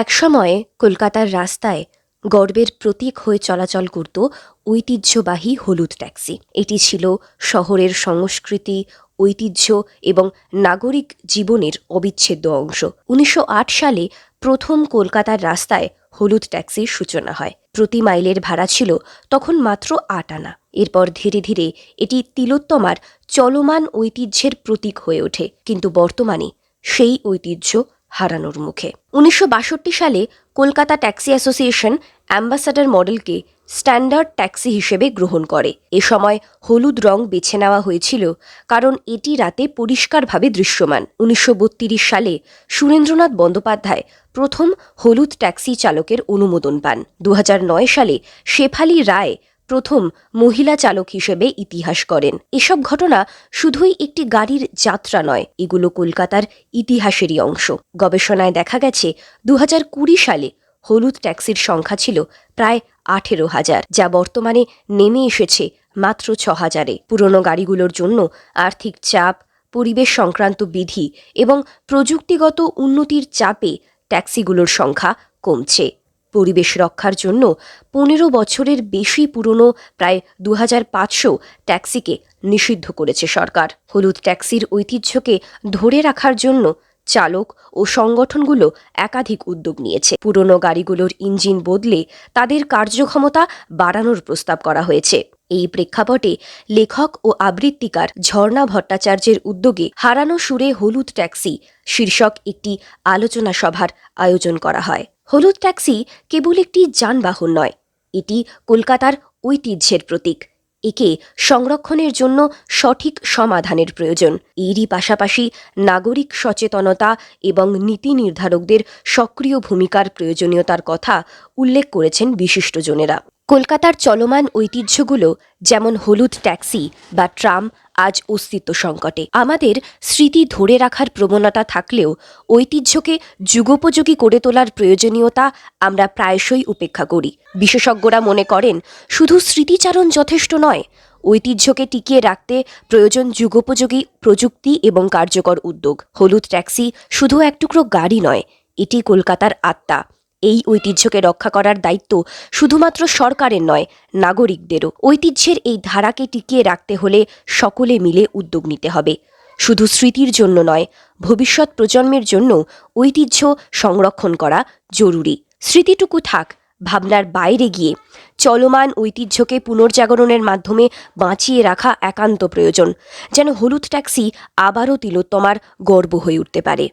একসময়ে কলকাতার রাস্তায় গর্বের প্রতীক হয়ে চলাচল করত ঐতিহ্যবাহী হলুদ ট্যাক্সি। এটি ছিল শহরের সংস্কৃতি, ঐতিহ্য এবং নাগরিক জীবনের অবিচ্ছেদ্য অংশ। উনিশশো আট সালে প্রথম কলকাতার রাস্তায় হলুদ ট্যাক্সির সূচনা হয়। প্রতি মাইলের ভাড়া ছিল তখন মাত্র আট আনা। এরপর ধীরে ধীরে এটি তিলোত্তমার চলমান ঐতিহ্যের প্রতীক হয়ে ওঠে। কিন্তু বর্তমানে সেই ঐতিহ্য হারানোর মুখে। উনিশশো বাষট্টি সালে কলকাতা ট্যাক্সি অ্যাসোসিয়েশন অ্যাম্বাসাডার মডেলকে স্ট্যান্ডার্ড ট্যাক্সি হিসেবে গ্রহণ করে। এ সময় হলুদ রং বেছে নেওয়া হয়েছিল, কারণ এটি রাতে পরিষ্কারভাবে দৃশ্যমান। উনিশশো বত্রিশ সালে সুরেন্দ্রনাথ বন্দ্যোপাধ্যায় প্রথম হলুদ ট্যাক্সি চালকের অনুমোদন পান। দু হাজার নয় সালে শেফালি রায় প্রথম মহিলা চালক হিসেবে ইতিহাস করেন। এসব ঘটনা শুধুই একটি গাড়ির যাত্রা নয়, এগুলো কলকাতার ইতিহাসেরই অংশ। গবেষণায় দেখা গেছে দু হাজার কুড়ি সালে হলুদ ট্যাক্সির সংখ্যা ছিল প্রায় আঠেরো হাজার, যা বর্তমানে নেমে এসেছে মাত্র ছ হাজারে। পুরনো গাড়িগুলোর জন্য আর্থিক চাপ, পরিবেশ সংক্রান্ত বিধি এবং প্রযুক্তিগত উন্নতির চাপে ট্যাক্সিগুলোর সংখ্যা কমছে। পরিবেশ রক্ষার জন্য পনেরো বছরের বেশি পুরনো প্রায় দু পাঁচশো ট্যাক্সিকে নিষিদ্ধ করেছে সরকার। হলুদ ট্যাক্সির ঐতিহ্যকে ধরে রাখার জন্য চালক ও সংগঠনগুলো একাধিক উদ্যোগ নিয়েছে। পুরনো গাড়িগুলোর ইঞ্জিন বদলে তাদের কার্যক্ষমতা বাড়ানোর প্রস্তাব করা হয়েছে। এই প্রেক্ষাপটে লেখক ও আবৃত্তিকার ঝর্ণা ভট্টাচার্যের উদ্যোগে হারানো সুরে হলুদ ট্যাক্সি শীর্ষক একটি আলোচনা সভার আয়োজন করা হয়। হলুদ ট্যাক্সি কেবল একটি যানবাহন নয়, এটি কলকাতার ঐতিহ্যের প্রতীক। একে সংরক্ষণের জন্য সঠিক সমাধানের প্রয়োজন। এরই পাশাপাশি নাগরিক সচেতনতা এবং নীতি নির্ধারকদের সক্রিয় ভূমিকার প্রয়োজনীয়তার কথা উল্লেখ করেছেন বিশিষ্টজনেরা। কলকাতার চলমান ঐতিহ্যগুলো, যেমন হলুদ ট্যাক্সি বা ট্রাম আজ অস্তিত্ব সংকটে। আমাদের স্মৃতি ধরে রাখার প্রবণতা থাকলেও ঐতিহ্যকে যুগোপযোগী করে তোলার প্রয়োজনীয়তা আমরা প্রায়শই উপেক্ষা করি। বিশেষজ্ঞরা মনে করেন, শুধু স্মৃতিচারণ যথেষ্ট নয়, ঐতিহ্যকে টিকিয়ে রাখতে প্রয়োজন যুগোপযোগী প্রযুক্তি এবং কার্যকর উদ্যোগ। হলুদ ট্যাক্সি শুধু এক টুকরো গাড়ি নয়, এটি কলকাতার আত্মা। এই ঐতিহ্যকে রক্ষা করার দায়িত্ব শুধুমাত্র সরকারের নয়, নাগরিকদেরও। ঐতিহ্যের এই ধারাকে টিকিয়ে রাখতে হলে সকলে মিলে উদ্যোগ নিতে হবে। শুধু স্মৃতির জন্য নয়, ভবিষ্যৎ প্রজন্মের জন্য ঐতিহ্য সংরক্ষণ করা জরুরি। স্মৃতিটুকু থাক, ভাবনার বাইরে গিয়ে। চলমান ঐতিহ্যকে পুনর্জাগরণের মাধ্যমে বাঁচিয়ে রাখা একান্ত প্রয়োজন, যেন হলুদ ট্যাক্সি আবারও তিলোত্তমার গর্ব হয়ে উঠতে পারে।